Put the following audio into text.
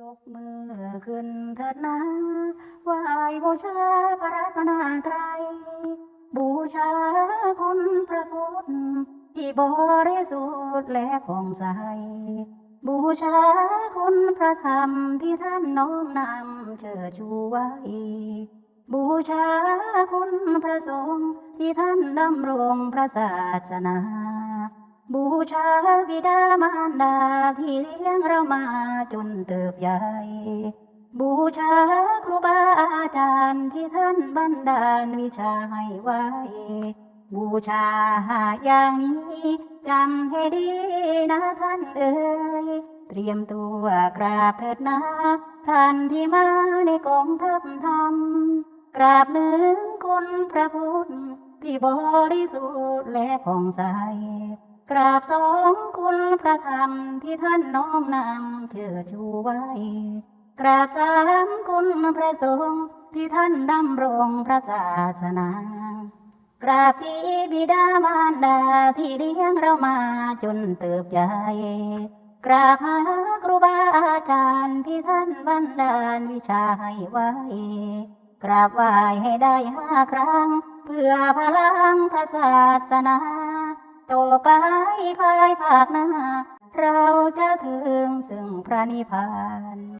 ยกมือขึ้นเถิดนะไหวบูชาพระรัตนตรัยบูชาคุณพระพุทธที่บริสุทธิ์และผ่องใส บูชาคุณพระธรรมที่ท่านน้อมนำเชิดชูไว้ บูชาคุณพระสงฆ์ที่ท่านดำรงพระศาสนา บูชาบิดามารดาที่เลี้ยงเรามาจนเติบใหญ่ บูชาครูบาอาจารย์ที่ท่านบันดาลวิชาให้ไว้ บูชาอย่างนี้จำให้ดีนะท่านเอ๋ย เตรียมตัวกราบเถิดนะ ท่านที่มาในกองทัพธรรม กราบหนึ่งคุณพระพุทธที่บริสุทธิ์และผ่องใส กราบสองคุณพระธรรมที่ท่านน้อมนำเชิดชูไว้ กราบสามคุณพระสงฆ์ที่ท่านดำรงพระศาสนา กราบที่บิดามารดาที่เลี้ยงเรามาจนเติบใหญ่ กราบหาครูบาอาจารย์ที่ท่านบันดาลวิชาให้ไว้ กราบไหว้ให้ได้ห้าครั้ง เพื่อพลังพระศาสนา ต่อไปภายภาคหน้า เราจะถึงซึ่งพระนิพพาน